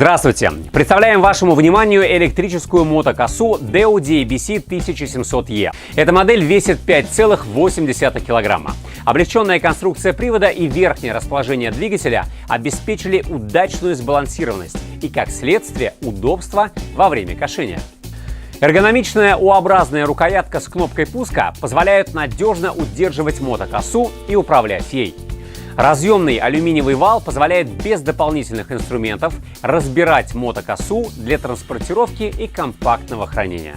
Здравствуйте! Представляем вашему вниманию электрическую мотокосу Deo DABC 1700E. Эта модель весит 5,8 килограмма. Облегченная конструкция привода и верхнее расположение двигателя обеспечили удачную сбалансированность и, как следствие, удобство во время кошения. Эргономичная U-образная рукоятка с кнопкой пуска позволяет надежно удерживать мотокосу и управлять ей. Разъемный алюминиевый вал позволяет без дополнительных инструментов разбирать мотокосу для транспортировки и компактного хранения.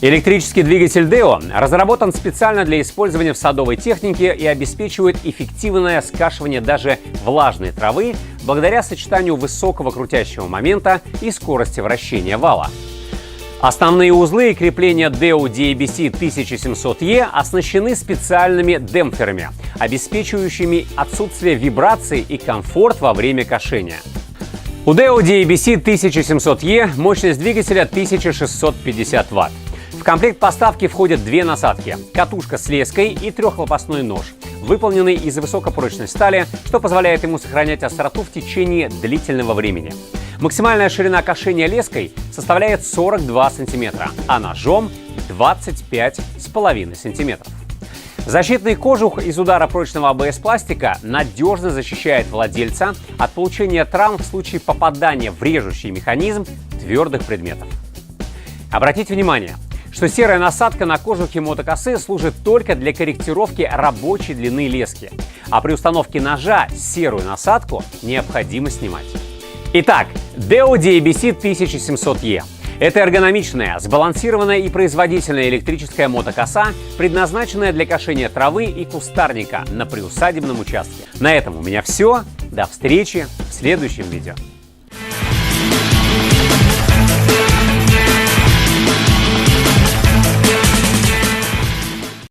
Электрический двигатель Deo разработан специально для использования в садовой технике и обеспечивает эффективное скашивание даже влажной травы благодаря сочетанию высокого крутящего момента и скорости вращения вала. Основные узлы и крепления Deo DABC 1700E оснащены специальными демпферами, обеспечивающими отсутствие вибраций и комфорт во время кошения. У Deo DABC 1700E мощность двигателя 1650 Вт. В комплект поставки входят две насадки – катушка с леской и трехлопастной нож, выполненный из высокопрочной стали, что позволяет ему сохранять остроту в течение длительного времени. Максимальная ширина кошения леской составляет 42 сантиметра, а ножом 25,5 сантиметров. Защитный кожух из удара прочного АБС-пластика надежно защищает владельца от получения травм в случае попадания в режущий механизм твердых предметов. Обратите внимание, что серая насадка на кожухе мотокосы служит только для корректировки рабочей длины лески, а при установке ножа серую насадку необходимо снимать. Итак, Deo DABC 1700E. Это эргономичная, сбалансированная и производительная электрическая мотокоса, предназначенная для кошения травы и кустарника на приусадебном участке. На этом у меня все. До встречи в следующем видео.